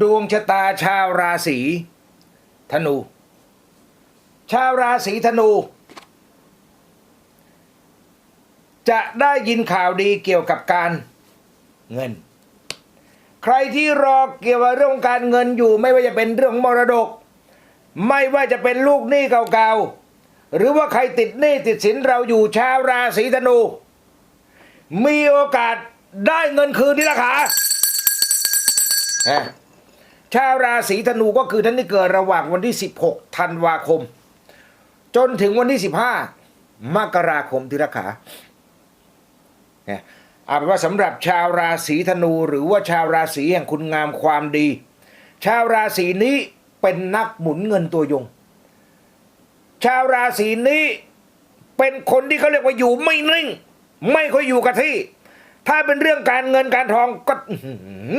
ดวงชะตาชาวราศีธนู ชาวราศีธนู จะได้ยินข่าวดีเกี่ยวกับการเงิน ใครที่รอเกี่ยวกับเรื่องการเงินอยู่ไม่ว่าจะเป็นเรื่องของมรดก ไม่ว่าจะเป็นลูกหนี้เก่าๆ หรือว่าใครติดหนี้ติดสินเราอยู่ชาวราศีธนู มีโอกาสได้เงินคืนที่ราคา ชาวราศีธนูก็คือท่านที่เกิดระหว่างวันที่ 16 ธันวาคม จนถึงวันที่ 15 มกราคมที่ราคาเนี่ยเอาเป็นว่าสำหรับชาวราศีธนู หรือว่าชาวราศีแห่งคุณงามความดี ชาวราศีนี้เป็นนักหมุนเงินตัวยง ชาวราศีนี้เป็นคนที่เขาเรียกว่าอยู่ไม่นิ่ง ไม่ค่อยอยู่กับที่ ถ้าเป็นเรื่องการเงินการทองก็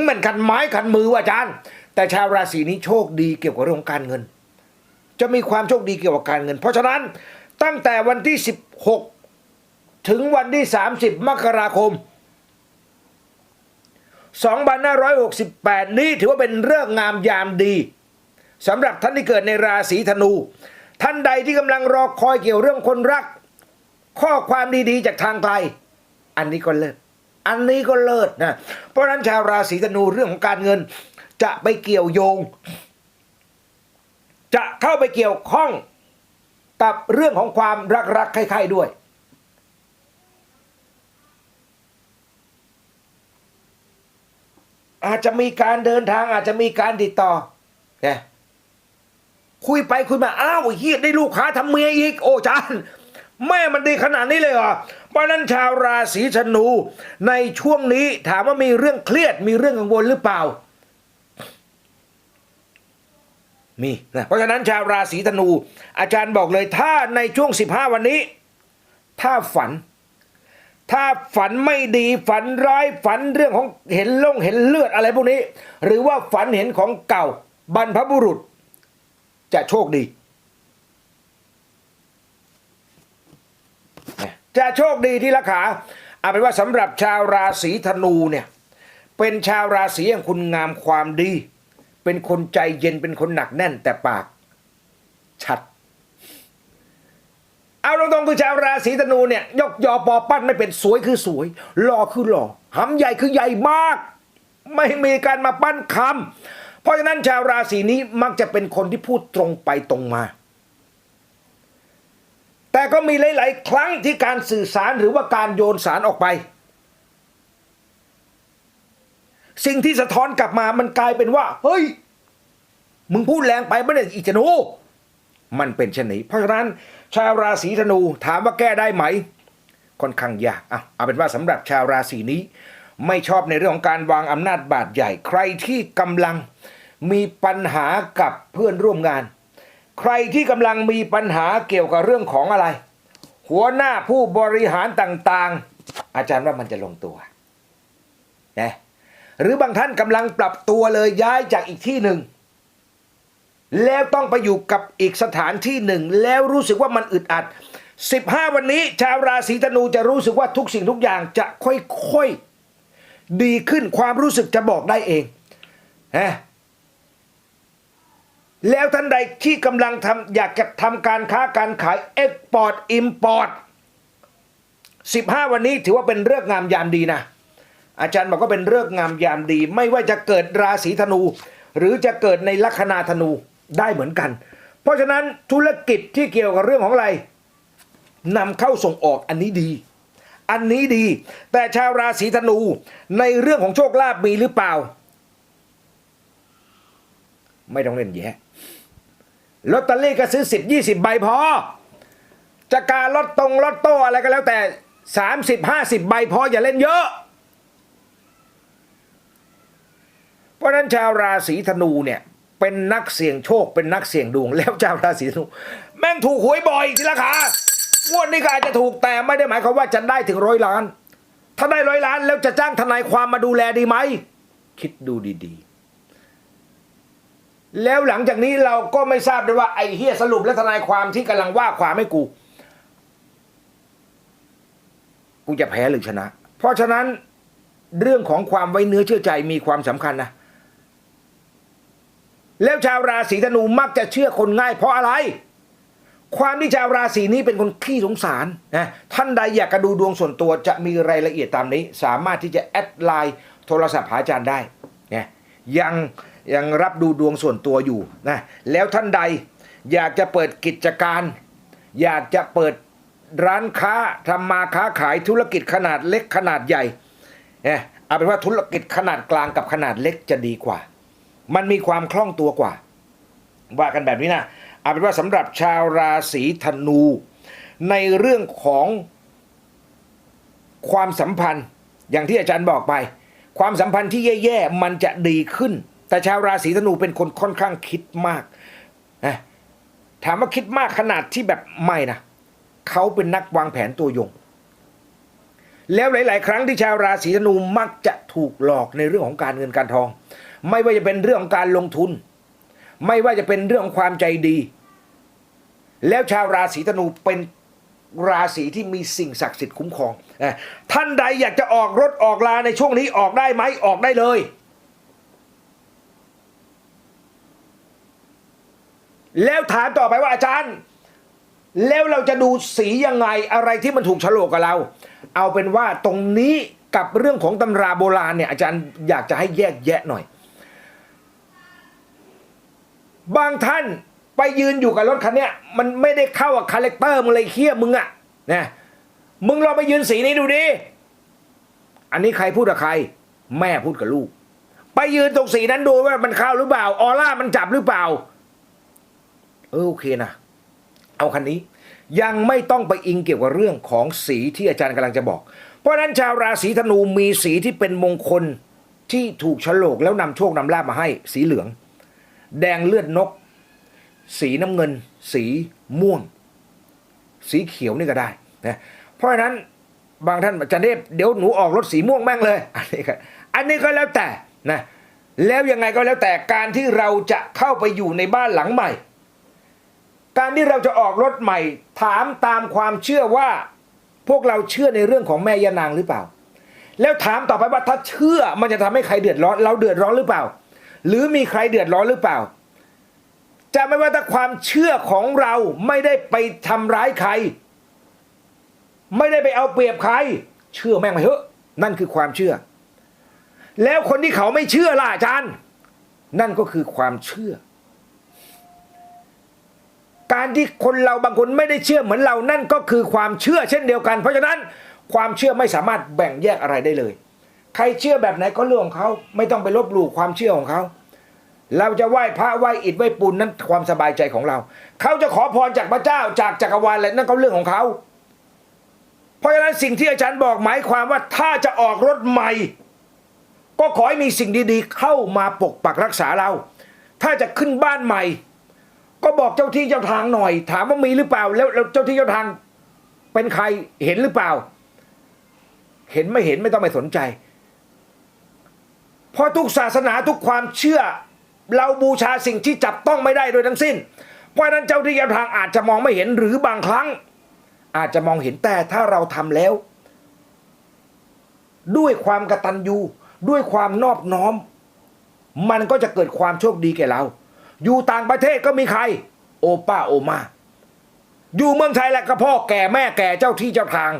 เหมือนกันไม้ขันมือว่าอาจารย์ แต่ชาวราศีนี้โชคดีเกี่ยวกับเรื่องของการเงิน จะมีความโชคดีเกี่ยวกับการเงิน เพราะฉะนั้นตั้งแต่วันที่ 16 ถึงวันที่ 30 มกราคม 2568 นี้ถือว่าเป็นเรื่องงามยามดีสำหรับท่านที่เกิดในราศีธนู ท่านใดที่กำลังรอคอยเกี่ยวเรื่องคนรัก ข้อความดีๆจากทางไกล อันนี้ก็เลิศอันนี้ก็เลิศนะเพราะฉะนั้นชาวราศีธนูเรื่องของการเงิน จะไปเกี่ยวโยง จะเข้าไปเกี่ยวข้องกับเรื่องของความรักๆใครๆด้วย อาจจะมีการเดินทางอาจจะมีการติดต่อเนี่ยคุยไปคุยมาอ้าวเฮียได้ลูกค้าทำเมียอีก โอ้จานแม่มันดีขนาดนี้เลยเหรอ เพราะนั้นชาวราศีธนู ในช่วงนี้ถามว่ามีเรื่องเครียดมีเรื่องกังวลหรือเปล่า มีนะเพราะฉะนั้นชาวราศีธนู อาจารย์บอกเลยถ้าในช่วง 15 วันนี้ ถ้าฝัน ถ้าฝันไม่ดีฝันร้ายฝันเรื่องของเห็นล่งเห็นเลือดอะไรพวกนี้ หรือว่าฝันเห็นของเก่าบรรพบุรุษ จะโชคดี จะโชคดีที่ละขาเอาเป็นว่าสำหรับชาวราศีธนูเนี่ยเป็นชาวราศีแห่งคุณงามความดี เป็นคนใจเย็นเป็นคนหนักแน่นแต่ปาก ชัด เอาตรงๆคือชาวราศีธนูเนี่ย ยกยอปอปั้นไม่เป็นสวยคือสวยหล่อคือหล่อหำใหญ่คือใหญ่มาก ไม่มีการมาปั้นคำเพราะฉะนั้นชาวราศีนี้มักจะเป็นคนที่พูดตรงไปตรงมาแต่ก็มีหลาย ๆ ครั้งที่การสื่อสารหรือว่าการโยนสารออกไป สิ่งที่สะท้อนกลับมามันกลายเป็นว่า เฮ้ย มึงพูดแรงไปไม่ได้อีจนู มันเป็นเช่นนี้ เพราะฉะนั้น ชาวราศีธนูถามว่าแก้ได้ไหม ค่อนข้างยากอะเอาเป็นว่าสำหรับชาวราศีนี้ ไม่ชอบในเรื่องของการวางอำนาจบาดใหญ่ ใครที่กำลังมีปัญหากับเพื่อนร่วมงาน ใครที่กำลังมีปัญหาเกี่ยวกับเรื่องของอะไร หัวหน้าผู้บริหารต่างๆ อาจารย์ว่ามันจะลงตัวนะ หรือบางท่านกำลังปรับตัวเลยย้ายจากอีกที่หนึ่ง แล้วต้องไปอยู่กับอีกสถานที่หนึ่ง แล้วรู้สึกว่ามันอึดอัด 15 วันนี้ ชาวราศีธนูจะรู้สึกว่าทุกสิ่งทุกอย่างจะค่อยๆ ดีขึ้นความรู้สึกจะบอกได้เองฮะแล้วท่านใดที่กำลังทำอยากจะทำการค้าการขายเอ็กพอร์ตอิมพอร์ต15 วันนี้ถือว่าเป็นเรื่องงามยามดีนะ อาจารย์บอกว่าเป็นเรื่องงามยามดี ไม่ว่าจะเกิดราศีธนู หรือจะเกิดในลัคนาธนูได้เหมือนกัน เพราะฉะนั้นธุรกิจที่เกี่ยวกับเรื่องของอะไรนำเข้าส่งออกอันนี้ดี อันนี้ดี แต่ชาวราศีธนูในเรื่องของโชคลาภมีหรือเปล่า ไม่ต้องเล่นแย่ลอตเตอรี่ก็ซื้อสิบยี่สิบใบพอจะการลอตตรงลอตโต้อะไรก็แล้วแต่สามสิบห้าสิบใบพออย่าเล่นเยอะ เพ ราะฉะนั้นชาวราศีธนูเนี่ยเป็นนักเสี่ยงโชคเป็นนักเสี่ยงดวง แล้วชาวราศีธนูแม่งถูกหวยบ่อยทีละขางวดนี้ก็อาจจะถูกแต่ไม่ได้หมายความว่าจะได้ถึงร้อยล้าน ถ้าได้ร้อยล้านแล้วจะจ้างทนายความมาดูแลดีไหม คิดดูดีๆ แล้วหลังจากนี้เราก็ไม่ทราบด้วยว่าไอ้เฮียสรุปและทนายความที่กำลังว่าความให้กู กูจะแพ้หรือชนะ เพราะฉะนั้นเรื่องของความไว้เนื้อเชื่อใจมีความสำคัญนะ แล้วชาวราศีธนูมักจะเชื่อคนง่ายเพราะอะไร ความที่ชาวราศีนี้เป็นคนขี้สงสารนะท่านใดอยากจะดูดวงส่วนตัวจะมีรายละเอียดตามนี้ สามารถที่จะแอดไลน์โทรศัพท์หาอาจารย์ได้นะยังยังรับดูดวงส่วนตัวอยู่นะแล้วท่านใดอยากจะเปิดกิจการ อยากจะเปิดร้านค้าทำมาค้าขายธุรกิจขนาดเล็กขนาดใหญ่เนี่ยเอาเป็นว่าธุรกิจขนาดกลางกับขนาดเล็กจะดีกว่า มันมีความคล่องตัวกว่า ว่ากันแบบนี้นะเอาเป็นว่าสำหรับชาวราศีธนู ในเรื่องของความสัมพันธ์อย่างที่อาจารย์บอกไป ความสัมพันธ์ที่แย่ๆมันจะดีขึ้น แต่ชาวราศีธนูเป็นคนค่อนข้างคิดมากนะถามว่าคิดมากขนาดที่แบบไม่นะเขาเป็นนักวางแผนตัวยง แล้วหลาย ๆ ครั้งที่ชาวราศีธนูมักจะถูกหลอกในเรื่องของการเงินการทอง ไม่ว่าจะเป็นเรื่องของการลงทุน ไม่ว่าจะเป็นเรื่องของความใจดี แล้วชาวราศีธนูเป็นราศีที่มีสิ่งศักดิ์สิทธิ์คุ้มครองท่านใดอยากจะออกรถออกลาในช่วงนี้ออกได้ไหมออกได้เลย แล้วถามต่อไปว่าอาจารย์ แล้วเราจะดูสียังไงอะไรที่มันถูกฉลกกับเรา เอาเป็นว่าตรงนี้กับเรื่องของตำราโบราณเนี่ยอาจารย์อยากจะให้แยกแยะหน่อย บางท่านไปยืนอยู่กับรถคันเนี้ยมันไม่ได้เข้ากับคาแรคเตอร์มึงเลยเคี้ยมึงอะนะมึงลองไปยืนสีนี้ดูดิอันนี้ใครพูดกับใคร แม่พูดกับลูก ไปยืนตรงสีนั้นดูว่ามันเข้าหรือเปล่าออร่ามันจับหรือเปล่า เออโอเคนะเอาคันนี้ ยังไม่ต้องไปอิงเกี่ยวกับเรื่องของสีที่อาจารย์กำลังจะบอก เพราะฉะนั้นชาวราศีธนูมีสีที่เป็นมงคลที่ถูกฉลกแล้วนำโชคนำลาบมาให้สีเหลือง แดงเลือดนก สีน้ำเงิน สีม่วง สีเขียวนี่ก็ได้นะเพราะฉะนั้นบางท่านอาจารย์เทพเดี๋ยวหนูออกรถสีม่วงแม่งเลย อันนี้ก็อันนี้ก็แล้วแต่นะแล้วยังไงก็แล้วแต่การที่เราจะเข้าไปอยู่ในบ้านหลังใหม่ การที่เราจะออกรถใหม่ ถามตามความเชื่อว่าพวกเราเชื่อในเรื่องของแม่ยานางหรือเปล่า แล้วถามต่อไปว่าถ้าเชื่อมันจะทำให้ใครเดือดร้อน เราเดือดร้อนหรือเปล่า หรือมีใครเดือดร้อนหรือเปล่า จะไม่ว่าถ้าความเชื่อของเราไม่ได้ไปทำร้ายใคร ไม่ได้ไปเอาเปรียบใคร เชื่อแม่งไปเถอะ นั่นคือความเชื่อ แล้วคนที่เขาไม่เชื่อล่ะอาจารย์ นั่นก็คือความเชื่อ การที่คนเราบางคนไม่ได้เชื่อเหมือนเรานั่นก็คือความเชื่อเช่นเดียวกัน เพราะฉะนั้นความเชื่อไม่สามารถแบ่งแยกอะไรได้เลย ใครเชื่อแบบไหนก็เรื่องของเขาไม่ต้องไปลบหลู่ความเชื่อของเขาเราจะไหว้พระไหว้อิฐไหว้ปูนนั้นความสบายใจของเรา เขาจะขอพรจากพระเจ้าจากจักรวาลอะไรนั่นก็เรื่องของเขา เพราะฉะนั้นสิ่งที่อาจารย์บอกหมายความว่าถ้าจะออกรถใหม่ ก็ขอให้มีสิ่งดีๆ เข้ามาปกปักรักษาเรา ถ้าจะขึ้นบ้านใหม่ ก็บอกเจ้าที่เจ้าทางหน่อย ถามว่ามีหรือเปล่าแล้วแล้วเจ้าที่เจ้าทางเป็นใครเห็นหรือเปล่า เห็นไม่เห็นไม่ต้องไปสนใจ เพราะทุกศาสนาทุกความเชื่อ เราบูชาสิ่งที่จับต้องไม่ได้โดยทั้งสิ้น เพราะนั้นเจ้าที่เจ้าทางอาจจะมองไม่เห็นหรือบางครั้ง อาจจะมองเห็นแต่ถ้าเราทำแล้ว ด้วยความกตัญญูด้วยความนอบน้อม มันก็จะเกิดความโชคดีแก่เรา อยู่ต่างประเทศก็มีใคร โอป้าโอมาอยู่เมืองไทยแหละก็พ่อแก่แม่แก่เจ้าที่เจ้าทาง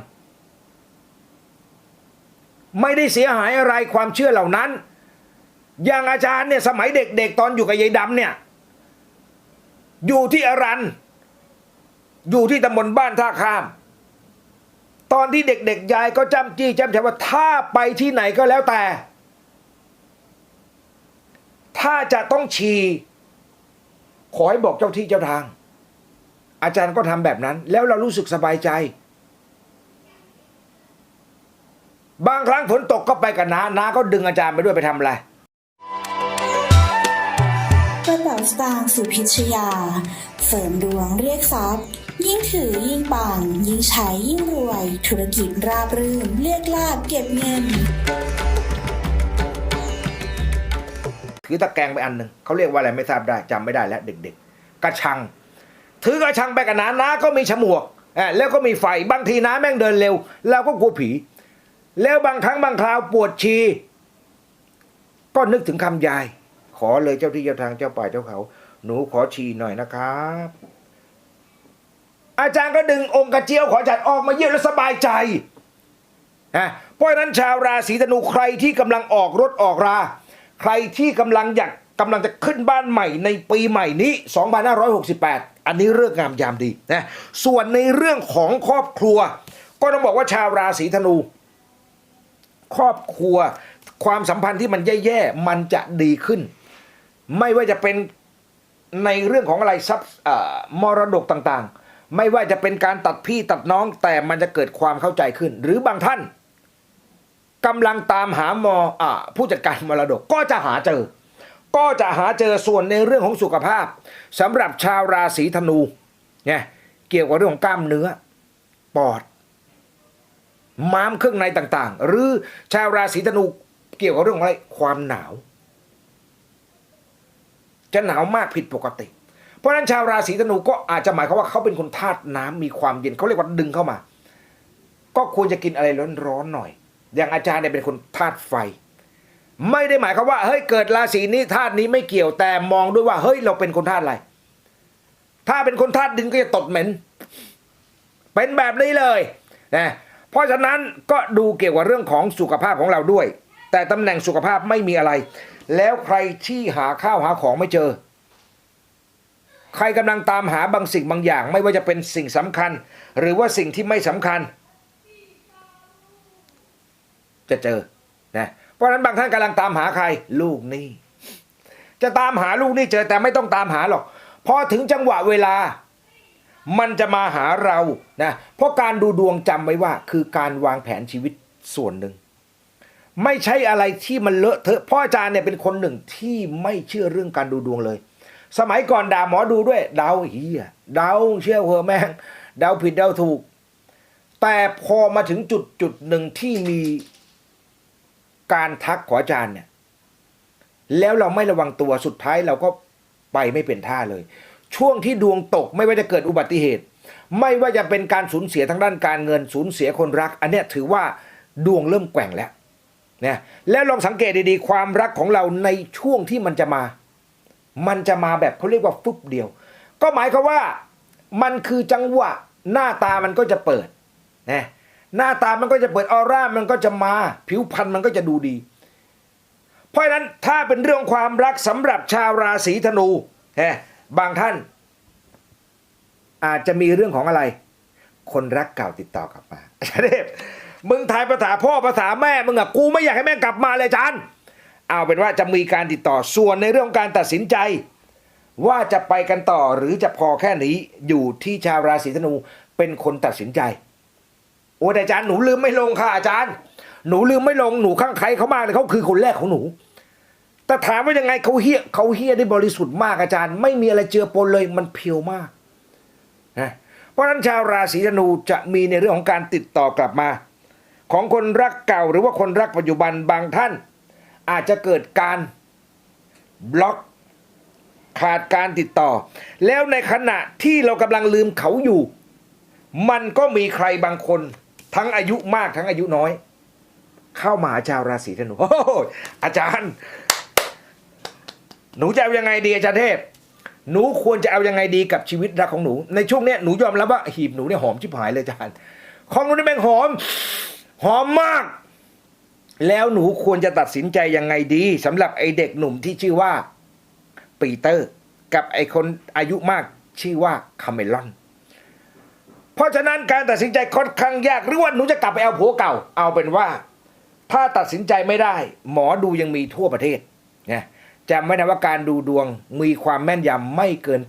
ไม่ได้เสียหายอะไรความเชื่อเหล่านั้น อย่างอาจารย์เนี่ยสมัยเด็กๆตอนอยู่กับยายดำเนี่ยอยู่ที่อรัน อยู่ที่ตำบลบ้านท่าข้าม ตอนที่เด็กๆยายก็จำจี้จำชัว่าถ้าไปที่ไหนก็แล้วแต่ ถ้าจะต้องฉี่ขอให้บอกเจ้าที่เจ้าทาง อาจารย์ก็ทำแบบนั้น แล้วเรารู้สึกสบายใจ บางครั้งฝนตกก็ไปกับน้าน้าก็ดึงอาจารย์ไปด้วยไปทำอะไร เป๋าสตางค์สุพิชยา เสริมดวงเรียกทรัพย์ ยิ่งถือยิ่งปัง ยิ่งใช้ยิ่งรวย ธุรกิจราบรื่น เรียกลาบเก็บเงิน ถือตะแกรงไปอันหนึ่งเขาเรียกว่าอะไรไม่ทราบได้จำไม่ได้แล้วเด็กๆ กระชัง ถือกระชังไปกับน้าน้าก็มีฉมวกอะแล้วก็มีไฟบางทีน้าแม่งเดินเร็วเราก็กลัวผี แล้วบางครั้งบางคราวปวดชี ก็นึกถึงคำยาย ขอเลยเจ้าที่เจ้าทางเจ้าป่าเจ้าเขา หนูขอฉี่หน่อยนะครับ อาจารย์ก็ดึงองค์กระเจียวขอจารย์ออกมาเยี่ยมแล้วสบายใจนะเพราะนั้นชาวราศีธนูใครที่กำลังออกรถออกรา ใครที่กำลังอยากกำลังจะขึ้นบ้านใหม่ในปีใหม่นี้ 2568 อันนี้เรื่องงามยามดีนะ ส่วนในเรื่องของครอบครัว ก็ต้องบอกว่าชาวราศีธนู ครอบครัว ความสัมพันธ์ที่มันแย่ๆ มันจะดีขึ้น ไม่ว่าจะเป็นในเรื่องของอะไรทรัพย์มรดกต่างๆ ไม่ว่าจะเป็นการตัดพี่ตัดน้องแต่มันจะเกิดความเข้าใจขึ้น หรือบางท่านกำลังตามหามออผู้จัดการมรดกก็จะหาเจอ ก็จะหาเจอส่วนในเรื่องของสุขภาพสำหรับชาวราศีธนูเนี่ยเกี่ยวกับเรื่องของกล้ามเนื้อ ปอด ม้ามเครื่องในต่างๆ หรือชาวราศีธนูเกี่ยวกับเรื่องของอะไรความหนาว จะหนาวมากผิดปกติ เพราะฉะนั้นชาวราศีธนูก็อาจจะหมายความว่าเขาเป็นคนธาตุน้ำมีความเย็นเขาเรียกว่าดึงเข้ามา ก็ควรจะกินอะไรร้อนๆหน่อย อย่างอาจารย์เนี่ยเป็นคนธาตุไฟ ไม่ได้หมายความว่าเฮ้ยเกิดราศีนี้ธาตุนี้ไม่เกี่ยวแต่มองด้วยว่าเฮ้ยเราเป็นคนธาตุอะไร ถ้าเป็นคนธาตุดินก็จะตดเหม็นเป็นแบบนี้เลยนะเพราะฉะนั้นก็ดูเกี่ยวกับเรื่องของสุขภาพของเราด้วย แต่ตำแหน่งสุขภาพไม่มีอะไร แล้วใครที่หาข้าวหาของไม่เจอ ใครกำลังตามหาบางสิ่งบางอย่าง ไม่ว่าจะเป็นสิ่งสำคัญ หรือว่าสิ่งที่ไม่สำคัญ จะเจอนะเพราะฉะนั้นบางท่านกำลังตามหาใคร ลูกนี่จะตามหาลูกนี่เจอแต่ไม่ต้องตามหาหรอกพอถึงจังหวะเวลา มันจะมาหาเรานะเพราะการดูดวงจำไว้ว่า คือการวางแผนชีวิตส่วนหนึ่ง ไม่ใช่อะไรที่มันเลอะเทอะพ่ออาจารย์เนี่ยเป็นคนหนึ่งที่ไม่เชื่อเรื่องการดูดวงเลย สมัยก่อนด่าหมอดูด้วยเดาเฮียเดาเชื่อเหอแม่งเดาผิดเดาถูก แต่พอมาถึงจุดจุดหนึ่งที่มีการทักขออาจารย์เนี่ย แล้วเราไม่ระวังตัวสุดท้ายเราก็ไปไม่เป็นท่าเลย ช่วงที่ดวงตกไม่ว่าจะเกิดอุบัติเหตุ ไม่ว่าจะเป็นการสูญเสียทางด้านการเงินสูญเสียคนรัก อันเนี้ยถือว่าดวงเริ่มแกว่งแล้ว นะแล้วลองสังเกตดีๆ ความรักของเราในช่วงที่มันจะมา มันจะมาแบบเขาเรียกว่าฟึบเดียว ก็หมายความว่ามันคือจังหวะหน้าตามันก็จะเปิดนะหน้าตามันก็จะเปิดออร่ามันก็จะมา ผิวพรรณมันก็จะดูดี เพราะฉะนั้นถ้าเป็นเรื่องความรักสำหรับชาวราศีธนูฮะบางท่าน อาจจะมีเรื่องของอะไร คนรักเก่าติดต่อกลับมาเทพ มึงทายภาษาพ่อภาษาแม่มึงอะกูไม่อยากให้แม่งกลับมาเลยอาจารย์เอาเป็นว่าจะมีการติดต่อส่วนในเรื่องของการตัดสินใจ ว่าจะไปกันต่อหรือจะพอแค่นี้อยู่ที่ชาวราศีธนูเป็นคนตัดสินใจ โอ้แต่อาจารย์หนูลืมไม่ลงค่ะอาจารย์ หนูลืมไม่ลงหนูข้างใครเขามากเลยเขาคือคนแรกของหนู แต่ถามว่ายังไงเขาเฮี้ยเขาเฮี้ยได้บริสุทธิ์มากอาจารย์ ไม่มีอะไรเจือปนเลยมันเพียวมากนะเพราะฉะนั้นชาวราศีธนูจะมีในเรื่องของการติดต่อกลับมา ของคนรักเก่าหรือว่าคนรักปัจจุบันบางท่าน อาจจะเกิดการบล็อกขาดการติดต่อ แล้วในขณะที่เรากำลังลืมเขาอยู่ มันก็มีใครบางคน ทั้งอายุมากทั้งอายุน้อย เข้ามาหาชาวราศีธนูโอ้อาจารย์ หนูจะเอายังไงดีอาจารย์เทพ หนูควรจะเอายังไงดีกับชีวิตรักของหนู ในช่วงเนี้ยหนูยอมรับว่าหีบหนูเนี่ยหอมชิบหายเลยอาจารย์ของหนูนี่แม่งหอม หอมมาก แล้วหนูควรจะตัดสินใจยังไงดีสำหรับไอเด็กหนุ่มที่ชื่อว่าปีเตอร์ กับไอคนอายุมากชื่อว่าคาเมลอน เพราะฉะนั้นการตัดสินใจค่อนข้างยากหรือว่าหนูจะกลับไปเอาผัวเก่า เอาเป็นว่า ถ้าตัดสินใจไม่ได้ หมอดูยังมีทั่วประเทศนะจำไว้นะว่าการดูดวงมีความแม่นยำไม่เกิน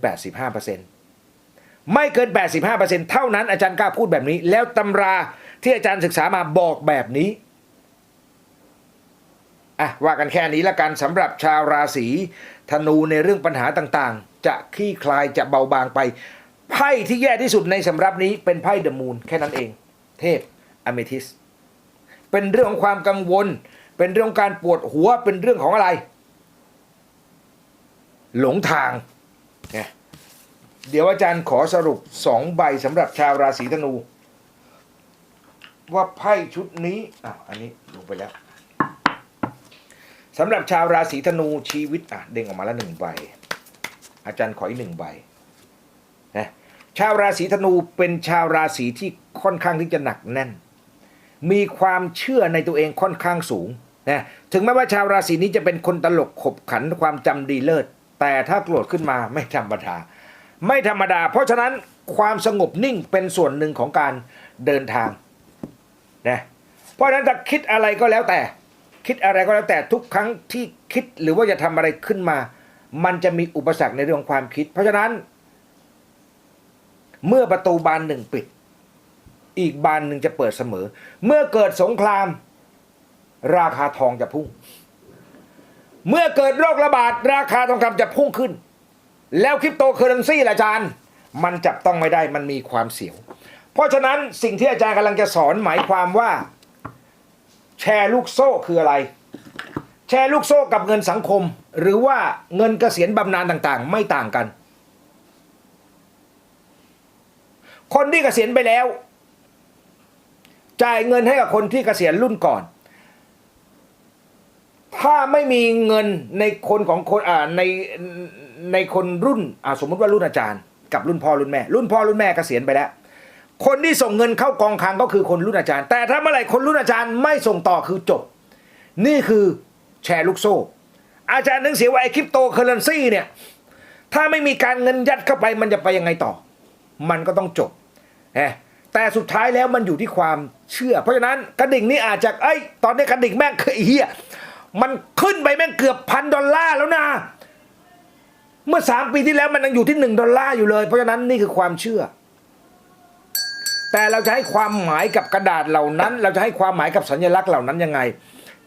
85%ไม่เกิน 85%เท่านั้นอาจารย์กล้าพูดแบบนี้ แล้วตำรา ที่อาจารย์ศึกษามาบอกแบบนี้อะว่ากันแค่นี้ละกันสำหรับชาวราศีธนูในเรื่องปัญหาต่างๆ จะคลี่คลายจะเบาบางไปไพ่ที่แย่ที่สุดในสำรับนี้เป็นไพ่เดอะมูนแค่นั้นเอง เทพอเมทิสเป็นเรื่องของความกังวล เป็นเรื่องของการปวดหัวเป็นเรื่องของอะไร หลงทางเนี่ยเดี๋ยวอาจารย์ขอสรุปสองใบสำหรับชาวราศีธนู ว่าไพ่ชุดนี้อะอันนี้ลงไปแล้วสำหรับชาวราศีธนูชีวิตอะเด้งออกมาแล้วหนึ่งใบ อาจารย์ขออีกหนึ่งใบนะชาวราศีธนูเป็นชาวราศีที่ค่อนข้างที่จะหนักแน่น มีความเชื่อในตัวเองค่อนข้างสูงนะถึงแม้ว่าชาวราศีนี้จะเป็นคนตลกขบขันความจำดีเลิศ แต่ถ้าโกรธขึ้นมาไม่ธรรมดา ไม่ธรรมดา เพราะฉะนั้นความสงบนิ่งเป็นส่วนหนึ่งของการเดินทาง นะเพราะฉะนั้นถ้าคิดอะไรก็แล้วแต่ คิดอะไรก็แล้วแต่ทุกครั้งที่คิดหรือว่าจะทำอะไรขึ้นมา มันจะมีอุปสรรคในเรื่องของความคิด เพราะฉะนั้น เมื่อประตูบานหนึ่งปิด อีกบานหนึ่งจะเปิดเสมอ เมื่อเกิดสงคราม ราคาทองจะพุ่ง เมื่อเกิดโรคระบาดราคาทองคำจะพุ่งขึ้น แล้วคริปโตเคอเรนซีล่ะจารย์ มันจับต้องไม่ได้มันมีความเสี่ยง เพราะฉะนั้นสิ่งที่อาจารย์กำลังจะสอนหมายความว่า แชร์ลูกโซ่คืออะไร แชร์ลูกโซ่กับเงินสังคม หรือว่าเงินเกษียณบำนาญต่างๆ ไม่ต่างกัน คนที่เกษียณไปแล้ว จ่ายเงินให้กับคนที่เกษียณรุ่นก่อน ถ้าไม่มีเงินในคนของคนอ่าในในคนรุ่นอ่าสมมติว่ารุ่นอาจารย์ กับรุ่นพ่อรุ่นแม่ รุ่นพ่อรุ่นแม่เกษียณไปแล้ว คนที่ส่งเงินเข้ากองคลังก็คือคนรุ่นอาจารย์ แต่ถ้าเมื่อไหร่คนรุ่นอาจารย์ไม่ส่งต่อคือจบ นี่คือแชร์ลูกโซ่ อาจารย์นึกเสียว่าไอ้คริปโตเคอเรนซีเนี่ยถ้าไม่มีการเงินยัดเข้าไปมันจะไปยังไงต่อ มันก็ต้องจบแต่สุดท้ายแล้วมันอยู่ที่ความเชื่อ เพราะฉะนั้นกระดิ่งนี่อาจจะเอ้ตอนนี้กระดิ่งแม่งเฮียมันขึ้นไปแม่งเกือบพันดอลลาร์แล้วนะ เมื่อสามปีที่แล้วมันยังอยู่ที่หนึ่งดอลลาร์อยู่เลย เพราะฉะนั้นนี่คือความเชื่อ แต่เราจะให้ความหมายกับกระดาษเหล่านั้น เราจะให้ความหมายกับสัญลักษณ์เหล่านั้นยังไง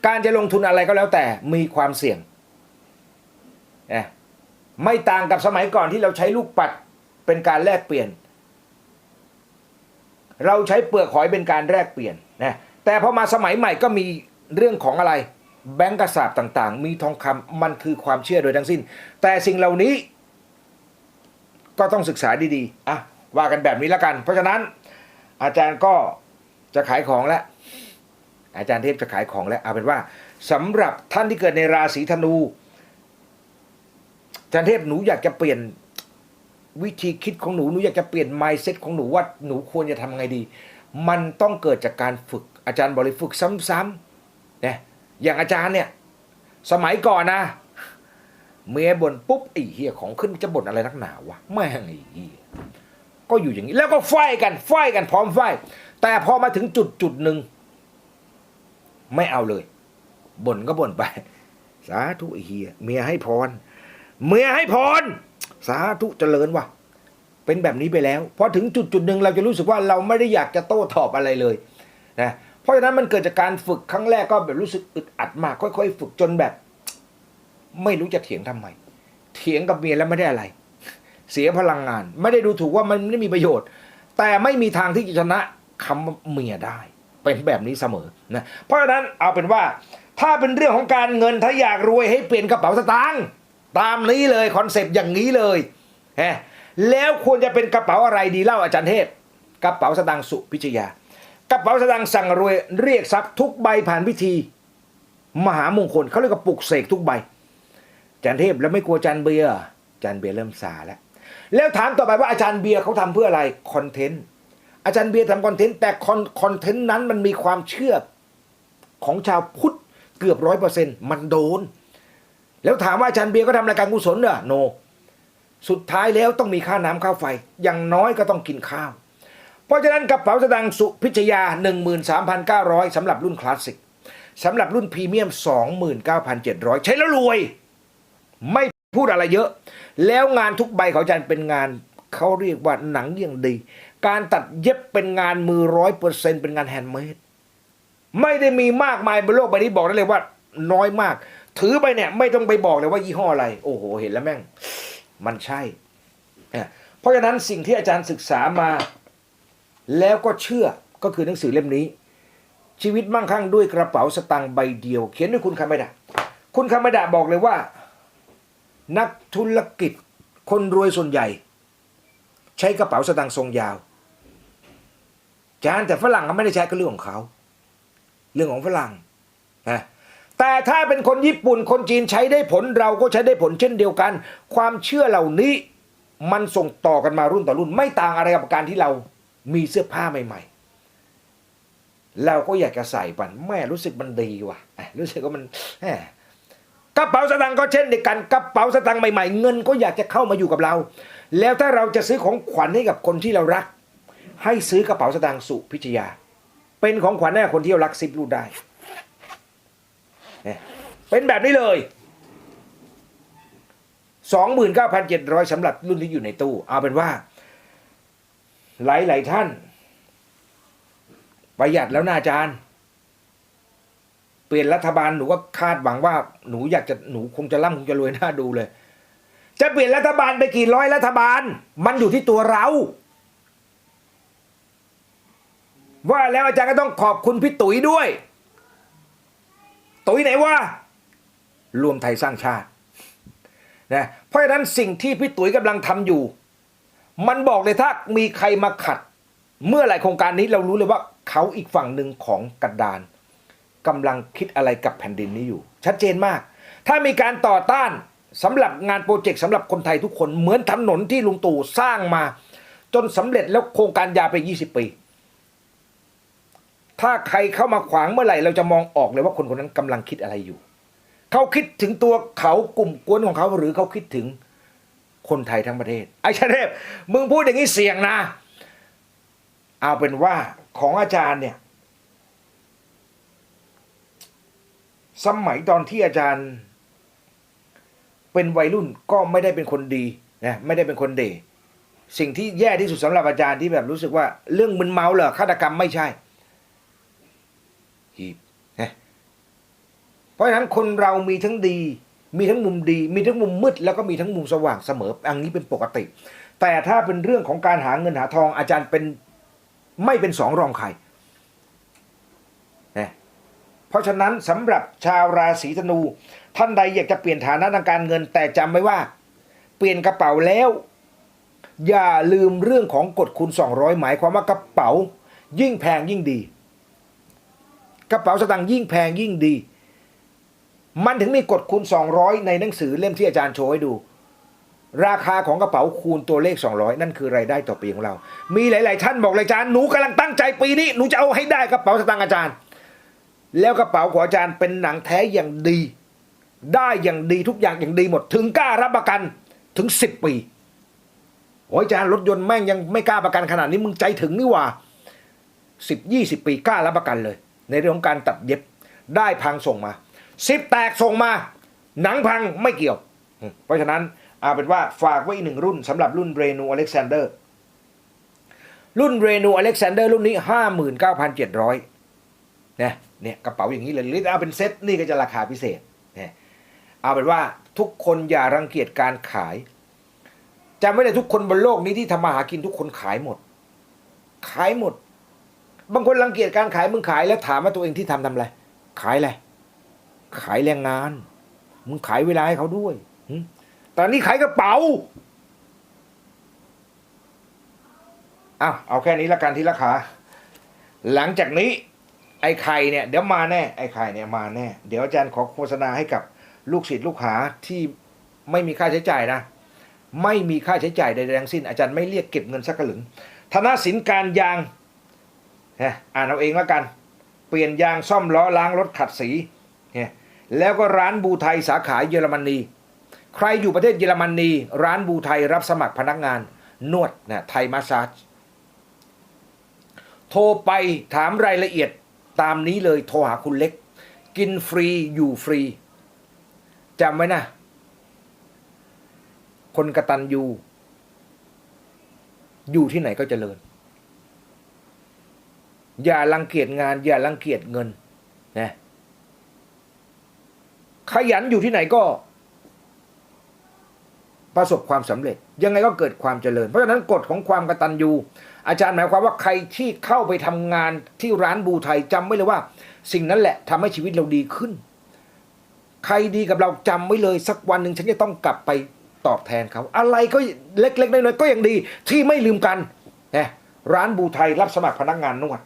การจะลงทุนอะไรก็แล้วแต่มีความเสี่ยงเอะไม่ต่างกับสมัยก่อนที่เราใช้ลูกปัดเป็นการแลกเปลี่ยน เราใช้เปลือกหอยเป็นการแลกเปลี่ยนนะแต่พอมาสมัยใหม่ก็มีเรื่องของอะไร แบงก์กระสาบต่างๆ มีทองคำมันคือความเชื่อโดยทั้งสิ้น แต่สิ่งเหล่านี้ก็ต้องศึกษาดีๆอะว่ากันแบบนี้ล้วกัน เพราะฉะนั้น อาจารย์ก็จะขายของแล้วอาจารย์เทพจะขายของแล้วเอาเป็นว่าสำหรับท่านที่เกิดในราศีธนูอาจารย์เทพหนูอยากจะเปลี่ยนวิธีคิดของหนูหนูอยากจะเปลี่ยน mindset ของหนูว่าหนูควรจะทำไงดี มันต้องเกิดจากการฝึก อาจารย์บริฝึกซ้ำๆเนี่ยอย่างอาจารย์เนี่ย สมัยก่อนนะเมียบ่นปุ๊บไอ้เฮียของขึ้นจะบ่นอะไรนักหนาวะแม่งไอ้เฮีย ก็อยู่อย่างนี้ แล้วก็ไฟกันไฟกันพร้อมไฟแต่พอมาถึงจุดจุดหนึ่งไม่เอาเลยบ่นก็บ่นไป สาธุเฮียเมียให้พรเมียให้พรสาธุเจริญว่ะเป็นแบบนี้ไปแล้วพอถึงจุดจุดหนึ่งเราจะรู้สึกว่าเราไม่ได้อยากจะโต้ตอบอะไรเลยนะเพราะฉะนั้นมันเกิดจากการฝึกครั้งแรกก็แบบรู้สึกอึดอัดมากค่อย ๆ ฝึกจนแบบ ไม่รู้จะเถียงทำไม เถียงกับเมียแล้วไม่ได้อะไร เสียพลังงาน ไม่ได้ดูถูกว่ามันไม่ได้มีประโยชน์ แต่ไม่มีทางที่จะชนะคำเมียได้เป็นแบบนี้เสมอนะเพราะฉะนั้นเอาเป็นว่า ถ้าเป็นเรื่องของการเงินถ้าอยากรวยให้เปลี่ยนกระเป๋าสตางค์ตามนี้เลยคอนเซปต์อย่างนี้เลยฮะแล้วควรจะเป็นกระเป๋าอะไรดีเล่าอาจารย์เทพ กระเป๋าสตางค์สุพิชยากระเป๋าสตางค์สั่งรวยเรียกทรัพย์ทุกใบผ่านพิธี มหามงคลเขาเรียกว่าปลุกเสกทุกใบอาจารย์เทพแล้วไม่กลัวอาจารย์เบียร์อาจารย์เบียร์เริ่มซาแล้ว แล้วถามต่อไปว่าอาจารย์เบียร์เขาทำเพื่ออะไรคอนเทนต์อาจารย์เบียร์ทำคอนเทนต์แต่คอนคอนเทนต์นั้นมันมีความเชื่อของชาวพุทธเกือบร้อยเปอร์เซ็นต์มันโดน แล้วถามว่าอาจารย์เบียร์ก็ทำรายการกุศลเหรอโน สุดท้ายแล้วต้องมีค่าน้ำค่าไฟ อย่างน้อยก็ต้องกินข้าว เพราะฉะนั้นกระเป๋าสตางค์สุพิชยา 13,900สำหรับรุ่นคลาสสิกสำหรับรุ่นพรีเมียม 29,700 ใช้แล้วรวย ไม่พูดอะไรเยอะ แล้วงานทุกใบของอาจารย์เป็นงานเขาเรียกว่าหนังอย่างดี การตัดเย็บเป็นงานมือร้อยเปอร์เซ็นเป็นงานแฮนด์เมดไม่ได้มีมากมายบนโลกใบนี้บอกได้เลยว่า น้อยมาก ถือไปเนี่ย ไม่ต้องไปบอกเลยว่ายี่ห้ออะไร โอ้โห เห็นแล้วแม่ง มันใช่ เพราะฉะนั้นสิ่งที่อาจารย์ศึกษามา แล้วก็เชื่อก็คือหนังสือเล่มนี้ ชีวิตมั่งคั่งด้วยกระเป๋าสตางค์ใบเดียว เขียนด้วยคุณคามดะคุณคามดะบอกเลยว่า นักธุรกิจคนรวยส่วนใหญ่ ใช้กระเป๋าสตางค์ทรงยาวจานแต่ฝรั่งเขาไม่ได้ใช้ก็เรื่องของเขา เรื่องของฝรั่งนะแต่ถ้าเป็นคนญี่ปุ่นคนจีนใช้ได้ผลเราก็ใช้ได้ผลเช่นเดียวกัน ความเชื่อเหล่านี้มันส่งต่อกันมารุ่นต่อรุ่น ไม่ต่างอะไรกับการที่เรามีเสื้อผ้าใหม่ ๆ เราก็อยากจะใส่ปันแม่รู้สึกมันดีว่ะรู้สึกว่ามันแห กระเป๋าสตางค์ก็เช่นเดียวกันกระเป๋าสตางค์ใหม่ๆ เงินก็อยากจะเข้ามาอยู่กับเรา แล้วถ้าเราจะซื้อของขวัญให้กับคนที่เรารัก ให้ซื้อกระเป๋าสตางค์สุพิชยา เป็นของขวัญให้กับคนที่เรารักซิปรูดได้เป็นแบบนี้เลย29,700สำหรับรุ่นที่อยู่ในตู้ เอาเป็นว่า หลาย ๆ ท่าน ประหยัดแล้วนะอาจารย์ ปลี่ยนรัฐบาลหนูก็คาดหวังว่าหนูอยากจะหนูคงจะร่ำคงจะรวยน่าดูเลย จะเปลี่ยนรัฐบาลไปกี่ร้อยรัฐบาล มันอยู่ที่ตัวเรา ว่าแล้วอาจารย์ก็ต้องขอบคุณพี่ตุ๋ยด้วย ตุ๋ยไหนวะรวมไทยสร้างชาตินะเพราะฉะนั้นสิ่งที่พี่ตุ๋ยกำลังทำอยู่ มันบอกเลยถ้ามีใครมาขัด เมื่อไหร่โครงการนี้เรารู้เลยว่าเขาอีกฝั่งหนึ่งของกระดาน กำลังคิดอะไรกับแผ่นดินนี้อยู่ ชัดเจนมาก ถ้ามีการต่อต้านสำหรับงานโปรเจกต์สำหรับคนไทยทุกคนเหมือนถนนที่ลุงตู่สร้างมา จนสำเร็จแล้วโครงการยาวไป 20 ปี ถ้าใครเข้ามาขวางเมื่อไหร่ เราจะมองออกเลยว่าคนคนนั้นกำลังคิดอะไรอยู่ เขาคิดถึงตัวเขากลุ่มกวนของเขาหรือเขาคิดถึงคนไทยทั้งประเทศไอ้ชาเทพมึงพูดอย่างนี้เสี่ยงนะ เอาเป็นว่าของอาจารย์เนี่ย สมัยตอนที่อาจารย์ เป็นวัยรุ่นก็ไม่ได้เป็นคนดีนะไม่ได้เป็นคนเดสิ่งที่แย่ที่สุดสำหรับอาจารย์ที่แบบรู้สึกว่า เรื่องมึนเมาเหรอฆาตกรรมไม่ใช่หีบนะเพราะฉะนั้นคนเรามีทั้งดี มีทั้งมุมดี มีทั้งมุมมืด แล้วก็มีทั้งมุมสว่างเสมออันนี้เป็นปกติ แต่ถ้าเป็นเรื่องของการหาเงินหาทองอาจารย์เป็นไม่เป็นสองรองใคร เพราะฉะนั้นสำหรับชาวราศีธนู ท่านใดอยากจะเปลี่ยนฐานะทางการเงิน แต่จำไว้ว่า เปลี่ยนกระเป๋าแล้ว อย่าลืมเรื่องของกฎคูณ 200 หมายความว่ากระเป๋า ยิ่งแพงยิ่งดี กระเป๋าสตางค์ยิ่งแพงยิ่งดี มันถึงมีกฎคูณ 200 ในหนังสือเล่มที่อาจารย์โชว์ให้ดู ราคาของกระเป๋าคูณตัวเลข 200 นั่นคือรายได้ต่อปีของเรา มีหลาย ๆ ท่านบอกเลยอาจารย์หนูกำลังตั้งใจปีนี้หนูจะเอาให้ได้กระเป๋าสตางค์อาจารย์ แล้วกระเป๋าของอาจารย์เป็นหนังแท้อย่างดี ได้อย่างดีทุกอย่างอย่างดีหมด ถึงกล้ารับประกันถึง10ปีโอ้ยอาจารย์รถยนต์แม่งยังไม่กล้าประกันขนาดนี้มึงใจถึงนี่ว่าสิบยี่สิบปีกล้ารับประกันเลย ในเรื่องของการตัดเย็บได้พังส่งมาสิบแตกส่งมา หนังพังไม่เกี่ยว เพราะฉะนั้นเอาเป็นว่าฝากไว้อีกหนึ่งรุ่นสำหรับรุ่นเรนูอเล็กซานเดอร์รุ่นเรนูอเล็กซานเดอร์รุ่นนี้ห้าหมื่นเก้าพันเจ็ดร้อยเนี่ย เนี่ยกระเป๋าอย่างนี้เลยหรือเอาเป็นเซ็ตนี่ก็จะราคาพิเศษเนี่ยเอาเป็นว่าทุกคนอย่ารังเกียจการขายจำไว้เลยทุกคนบนโลกนี้ที่ทำมาหากินทุกคนขายหมด ขายหมด บางคนรังเกียจการขายมึงขายแล้วถามว่าตัวเองที่ทำทำอะไรขายอะไรขายแรงงาน มึงขายเวลาให้เขาด้วยแต่นี่ขายกระเป๋าอ้าวเอาแค่นี้ละกันที่ราคาหลังจากนี้ ไอ้ไข่เนี่ยเดี๋ยวมาแน่ไอ้ไข่เนี่ยมาแน่ เดี๋ยวอาจารย์ขอโฆษณาให้กับลูกศิษย์ลูกหาที่ไม่มีค่าใช้จ่ายนะ ไม่มีค่าใช้จ่ายใดๆทั้งสิ้นอาจารย์ไม่เรียกเก็บเงินสักกระหลึงธนสินการยางนะอ่านเอาเองแล้วกัน เปลี่ยนยางซ่อมล้อล้างรถขัดสีแล้วก็ร้านบูไทยสาขาเยอรมนี ใครอยู่ประเทศเยอรมนีร้านบูไทยรับสมัครพนักงานนวดนะไทยมาสซาจโทรไปถามรายละเอียด ตามนี้เลยโทรหาคุณเล็ก กินฟรีอยู่ฟรีจำไว้นะ คนกระตันยูอยู่ที่ไหนก็เจริญ อย่ารังเกียจงาน อย่ารังเกียจเงินนะขยันอยู่ที่ไหนก็ ประสบความสำเร็จ ยังไงก็เกิดความเจริญ เพราะฉะนั้นกฎของความกระตัญญู อาจารย์หมายความว่าใครที่เข้าไปทำงานที่ร้านบูไทยจำไว้เลยว่า สิ่งนั้นแหละทำให้ชีวิตเราดีขึ้น ใครดีกับเราจำไว้เลย สักวันหนึ่งฉันจะต้องกลับไปตอบแทนเขา อะไรก็เล็กๆน้อยๆก็ยังดีที่ไม่ลืมกันนะร้านบูไทยรับสมัครพนักงานนวด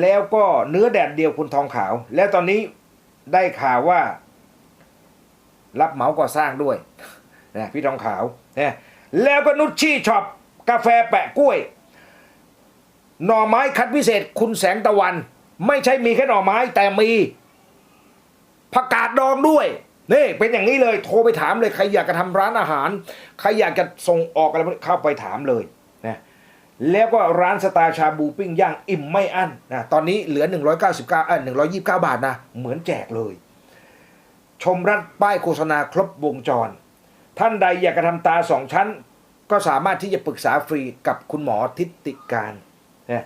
แล้วก็เนื้อแดดเดียวคุณทองขาว แล้วตอนนี้ได้ข่าวว่า รับเหมาก่อสร้างด้วยนะพี่ทองขาวนะแล้วก็นุชชี่ช็อปกาแฟแปะกล้วย หน่อไม้คัดพิเศษคุณแสงตะวัน ไม่ใช่มีแค่หน่อไม้แต่มีผักกาดดองด้วยนี่เป็นอย่างนี้เลยโทรไปถามเลยใครอยากจะทำร้านอาหาร ใครอยากจะส่งออกอะไรพวกเข้าไปถามเลยนะแล้วก็ร้านสไตล์ชาบูปิ้งย่างอิ่มไม่อั้นนะตอนนี้เหลือ 199เอ่อ129 บาทนะ เหมือนแจกเลย ชมรัฐป้ายโฆษณาครบวงจร ท่านใดอยากจะทำตาสองชั้น ก็สามารถที่จะปรึกษาฟรีกับคุณหมอทิติการ นะ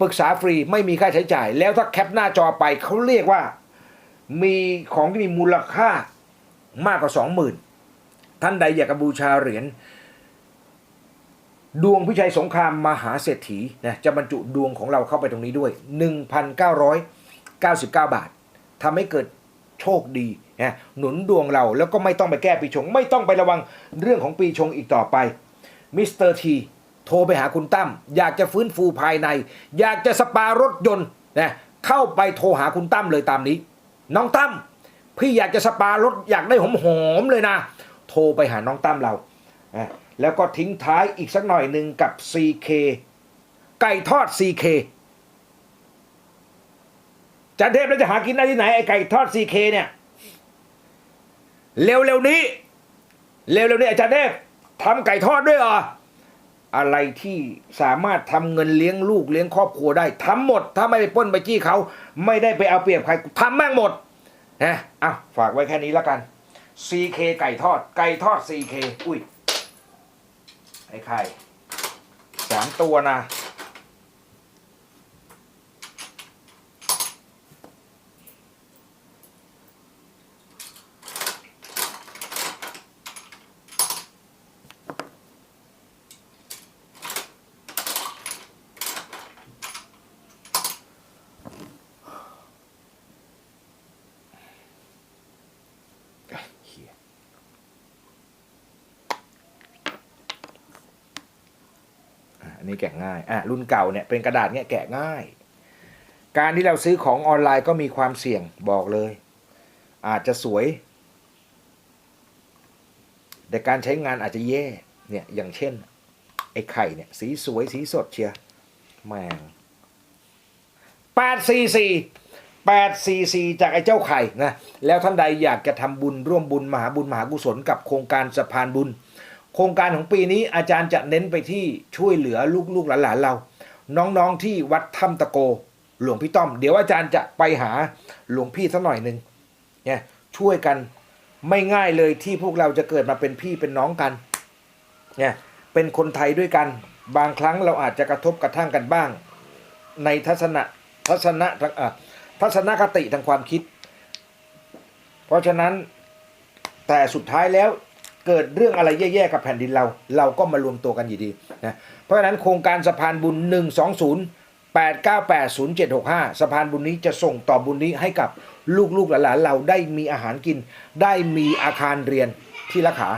ปรึกษาฟรีไม่มีค่าใช้จ่าย แล้วถ้าแคปหน้าจอไปเขาเรียกว่ามีของที่มีมูลค่ามากกว่าสองหมื่นท่านใดอยากบูชาเหรียญดวงพิชัยสงครามมหาเศรษฐีนะจะบรรจุดวงของเราเข้าไปตรงนี้ด้วย 1,999 บาททำให้เกิดโชคดีนะหนุนดวงเราแล้วก็ไม่ต้องไปแก้ปีชง ไม่ต้องไประวังเรื่องของปีชงอีกต่อไปมิสเตอร์ที โทรไปหาคุณตั้มอยากจะฟื้นฟูภายใน อยากจะสปารถยนต์นะเข้าไปโทรหาคุณตั้มเลยตามนี้ น้องตั้มพี่อยากจะสปารถอยากได้หอมๆเลยนะ โทรไปหาน้องตั้มเรานะแล้วก็ทิ้งท้ายอีกสักหน่อยหนึ่งกับ CK ไก่ทอด CK จันเทพแล้วจะหากินได้ที่ไหนไอไก่ทอด CK เนี่ยเร็วๆนี้ เร็วๆนี้อาจารย์เทพทำไก่ทอดด้วยเหรอ อะไรที่สามารถทำเงินเลี้ยงลูกเลี้ยงครอบครัวได้ทำหมด ถ้าไม่ไปปล้นไปจี้เขา ไม่ได้ไปเอาเปรียบใครทำแม่งหมดนะอะฝากไว้แค่นี้แล้วกัน CK ไก่ทอด ไก่ทอด CK อุ้ยไอ้ไข่สามตัวนะ เหี้ยอะอันนี้แกะ ง่ายอะรุ่นเก่าเนี่ยเป็นกระดาษเนี่ยแกะง่าย การที่เราซื้อของออนไลน์ก็มีความเสี่ยงบอกเลย อาจจะสวย แต่การใช้งานอาจจะแย่เนี่ยอย่างเช่นไอ้ไข่เนี่ยสีสวยสีสดเชียร์แมงแปดสี่สี่แปดสี่สี่จากไอ้เจ้าไข่นะแล้วท่านใดอยากจะทำบุญร่วมบุญมหาบุญมหากุศลกับโครงการสะพานบุญ โครงการของปีนี้อาจารย์จะเน้นไปที่ช่วยเหลือลูกๆหลานๆเรา น้องๆที่วัดถ้ำตะโก หลวงพี่ต้อม เดี๋ยวอาจารย์จะไปหาหลวงพี่สักหน่อยหนึ่งเนี่ยช่วยกันไม่ง่ายเลยที่พวกเราจะเกิดมาเป็นพี่เป็นน้องกันเนี่ยเป็นคนไทยด้วยกัน บางครั้งเราอาจจะกระทบกระทั่งกันบ้าง ในทัศนะทัศนะทางอะทัศนคติทางความคิด เพราะฉะนั้นแต่สุดท้ายแล้ว เกิดเรื่องอะไรแย่ๆกับแผ่นดินเรา เราก็มารวมตัวกันอยู่ดีนะเพราะฉะนั้นโครงการสะพานบุญ 120 8980765สะพานบุญนี้จะส่งต่อบุญนี้ให้กับลูกๆหลานๆเราได้มีอาหารกิน ได้มีอาคารเรียนที่รักษา